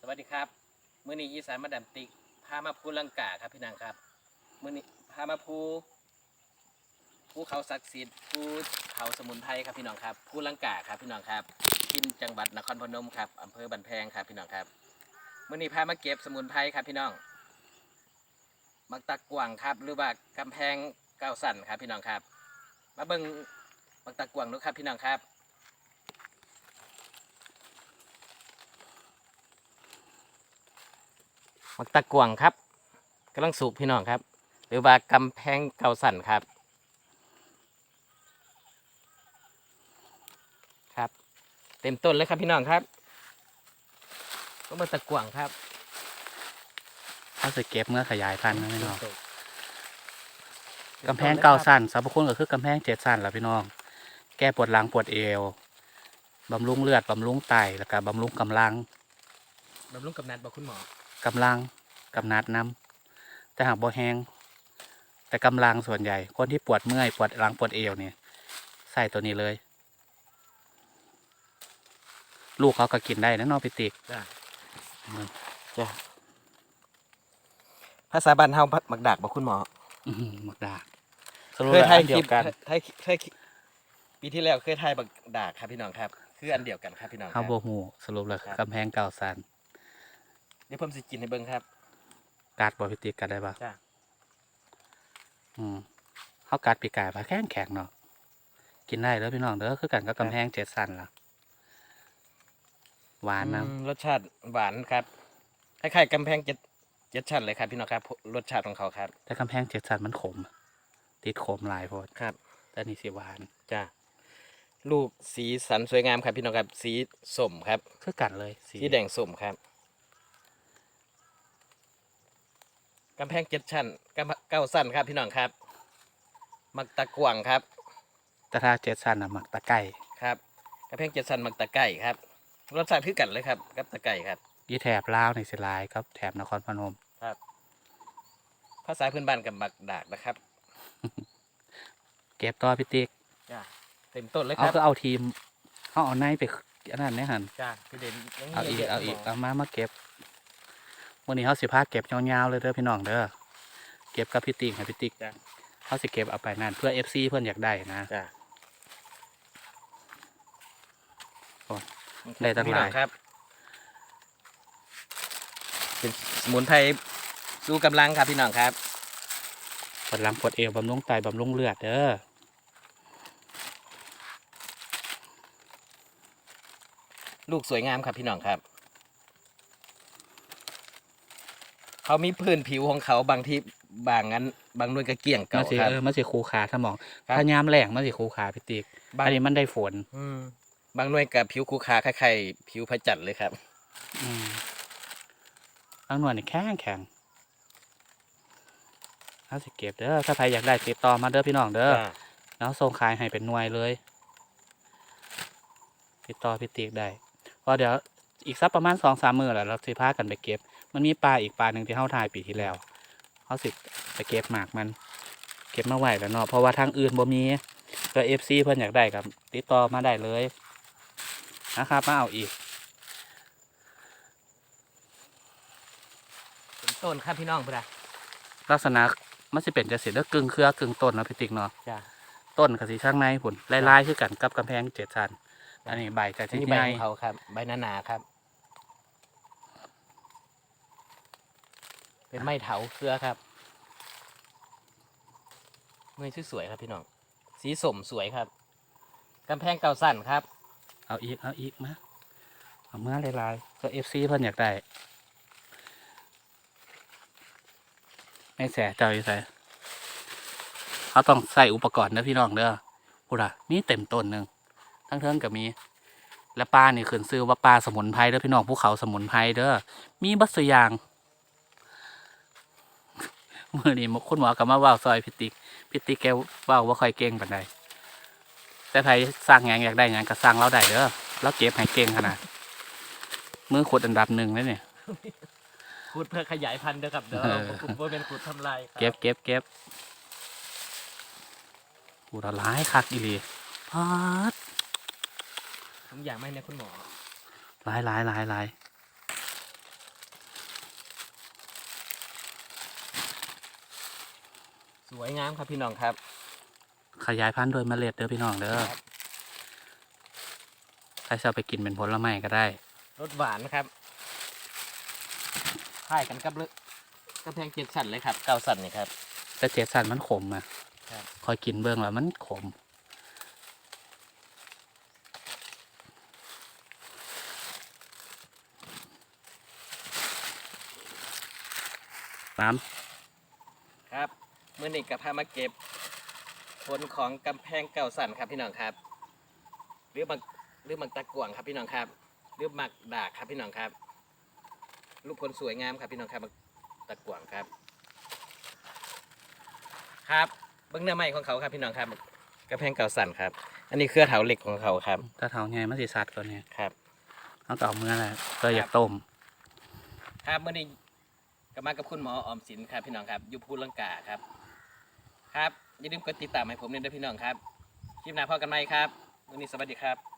สวัสดีครับมื้อนี้อีสานมาดามติกพามาภูลังกาครับพี่นางครับมื้อนี้พามาภูภูเขาศักดิ์สิทธิ์ภูเขาสมุนไพรครับพี่น้องครับภูลังกาครับพี่น้องครับทินจังหวัดนครพนมครับอำเภอบันแพงครับพี่น้องครับมื้อนี้พามาเก็บสมุนไพรครับพี่น้อง มักตะกวางครับ หรือว่ากำแพงเก้าสันครับพี่น้องครับ มาเบิ่งมักตะกวางดูครับพี่น้องครับ มักตะกวางครับกำลังสุกพี่น้องครับ หรือว่ากำแพงเก่าสั่นครับ ครับ เต็มต้นเลยครับพี่น้องครับก็มาตะกวางครับเขาสิเก็บเมื่อขยายพันธุ์นะพี่น้องกำแพงเก้าสั้นสรรพคุณก็คือกำแพงเจ็ดสั้นแหละพี่น้อง แก้ปวดหลังปวดเอวบำรุงเลือดบำรุงไตแล้วก็บำรุงกำลังบำรุงกับนัดบอกคุณหมอ กำลังกำนัดน้ำแต่หากบ่แห้งแต่กำลังส่วนใหญ่ คนที่ปวดเมื่อยปวดหลังปวดเอวเนี่ยใส่ตัวนี้เลย ลูกเขาก็กินได้นะเน้องพิติกจ้าอืมจ้าภาษาบ้านเฮามักดากบอกคุณหมออื้อหือหมักดาสเคยถ่ายอันคเดีลิยปวกันถ่ายถ่ายคลิปปีที่แล้วเคยถ่ายบักดากครับพี่น้องครับ คืออันเดียวกันครับพี่น้องคเขารับโบหูสรุปเลยครับกำแพงเก่าสันเดี๋ยวผมสิกินให้เบิ่งครับการ์ดบอพิติกกันได้ปะจ้าอืมเขากัดปีกายมาแข็งแข็งเนาะกินได้แล้วพี่น้องเด้อคือกันก็กำแพงเจ็ดสันล่ะหวานนะอืมรสชาติหวานครับคล้ายๆกำแพงเจ็ดเจ็ดชั้นเลยครับพี่น้องครับรสชาติของเขาครับแต่กำแพงเจ็ดสันมันขม ติดขมหลายโพดครับ แต่นี่สิหวาน จ้าลูกสีสันสวยงามครับพี่น้องครับ สีส้มครับ คือกันเลยสีแดงส้มครับ กำแพงเจ็ดชั้นกำเก้าสั้นครับพี่น้องครับ มักตะกวางครับแต่ถ้าเจ็ดสันน่ะหมักตะไก่ครับกำแพงเจ็ดชั้นมักตะไก่ครับรสชาติคือกันเลยครับกับตะไก่ครับยี่แถบลาวในสิหลายครับแถบนครพนมครับ ภาษาพื้นบ้านกับมักดากนะครับ เก็บต่อพิติกจ้าเต็มต้นเลยคเอารับก็เอาทีมเขาเอาในไปอันนั้นเนี่ยหันจ้าพี่เด่นยังเอาอีกยะๆเอาอีกหมเอามามาเก็บ วันนี้เขาสิพาเก็บยาวๆเลยเด้อพี่น้องเด้อเก็บกับพิติกให้พิติกจ้าเขาสิเก็บเอาไปนั่นเพื่อเอฟซีเพื่อนอยากได้นะจ้าโอ้ได้ตั้งหลายพี่น้อครับเป็นสมุนไพรสู้กำลังครับพี่น้องครับปวดหลังปวดเอวบำรุงไตบำรุงเลือดเด้อลูกสวยงามครับพี่น้องครับ เขามีพื้นผิวของเขาบางที่บางนั้นบางหน่วยกระเกี่ยงมัเก่านสิครับ เออมันสิคูขาสมองครับถ้ายามแรงมันสิคูขาพิติกบางอันนี้มันได้ฝนอืมบางหน่วยกับผิวคูคาคล้ายๆผิวพระจันทร์เลยครับ อืมบางหน่วยนี่แข็งแข็งเขาสิเก็บเด้อถ้าใครอยากได้ติดต่อมาเด้อพี่น้องเด้อจ้าแล้วส่งขายให้เป็นหน่วยเลย ติดต่อพิติกได้เพราะเดี๋ยวอีกสักประมาณสองสามมือแหละเราสิพากันไปเก็บ มันมีปลาอีกปลาหนึ่งที่เขาถ่ายปีที่แล้วเขาสิไปเก็บหมากมันเก็บมาไหวแล้วเนาะเพราะว่าทางอื่นบ่มีก็เอฟซีเพื่อนอยากได้กับติดต่อมาได้เลยนะครับมาเอาอีกเป็นต้นครับพี่น้องเพื่อนลักษณะมันสิเป็นจะเสียเด้อกึ่งเครือกึ่งต้นเนาะพิติกเนาะจ้าต้นกับสีช่างในผุนลายๆคือกันกับกำแพงเจ็ดชั้นอันนี้ใบจะอันที่นี้ใบใหญ่ของเขาครับ ใบหนาๆครับ เป็นไม้เถาเครือครับเมื่อสวยครับพี่น้องสีสมสวยครับกำแพงเก่าสั้นครับ เอาอีกเอาอีกมาเอาเมื่อลายๆก็เอฟซีเพิ่นอยากได้ไม่แสเจ้าอยู่ใส่เขาต้องใส่อุปกรณ์นะพี่น้องเด้อพูดอะมีเต็มต้นหนึ่งทั้งเทิงกับมี และปลานี่ขึ้นซื้อว่าปลาสมุนไพรเด้อพี่น้องภูเขาสมุนไพรเด้อมีบัสยาง มื่อนี้คุณหมอกับมาเว่าซอยพิติกพิติกแกเว่าว่าค่อยเก่งปานใดแต่ใครสร้างหยังอยากได้หยังก็สร้างเราได้เด้อเราเก็บให้เก่งขนาดมือขุดอันดับหนึ่งเลยเนี่ยขุดเพื่อขยายพันธุ์เด้อครับเด้อเออขุดบ่เป็นขุดทำลายครับเก็บเก็บเก็บหูละร้ายคักอีหลีพาดผมอยากไม่เนี่ยคุณหมอหลายหลายหลายหลาย วยงามครับพี่น้องครับ ขยายพันธุ์โดยเมล็ดเด้อพี่น้องเด้อครับใครจะเอาไปกินเป็นผลไม้ก็ได้รสหวานครับคล้ายกันกับเลยกระแพงเจ็ดสันเลยครับเก้าสันนี่ครับ แต่เจ็ดสันมันขมอะครับคอยกินเบื้องแล้วมันขมน้ครับ เมื่อนี้กับพามาเก็บผลของกำแพงเก่าสันครับพี่น้องครับ หรือบางหรือบางตะกวงครับพี่น้องครับ หรือหมักดากครับพี่น้องครับ ลูกผลสวยงามครับพี่น้องครับบักตะกวงครับ ครับเบื้องเนื้อไม้ของเขาครับพี่น้องครับกระแพงเก่าสันครับ อันนี้เครือเถาเหล็กของเขาครับำถ้าเท้าไงมันสิสัดก่อนเนี่ยครับเอาก็เอาเมื่อแหละก็อยากต้ม ครับเมื่อนี้ก็มากับคุณหมอออมสินครับพี่น้องครับอยุพูลังกาครับ ครับอย่าลืมกดติดตามให้ผมด้วยนะพี่น้องครับคลิปหน้าพอกันไหมครับวันนี้สวัสดีครับ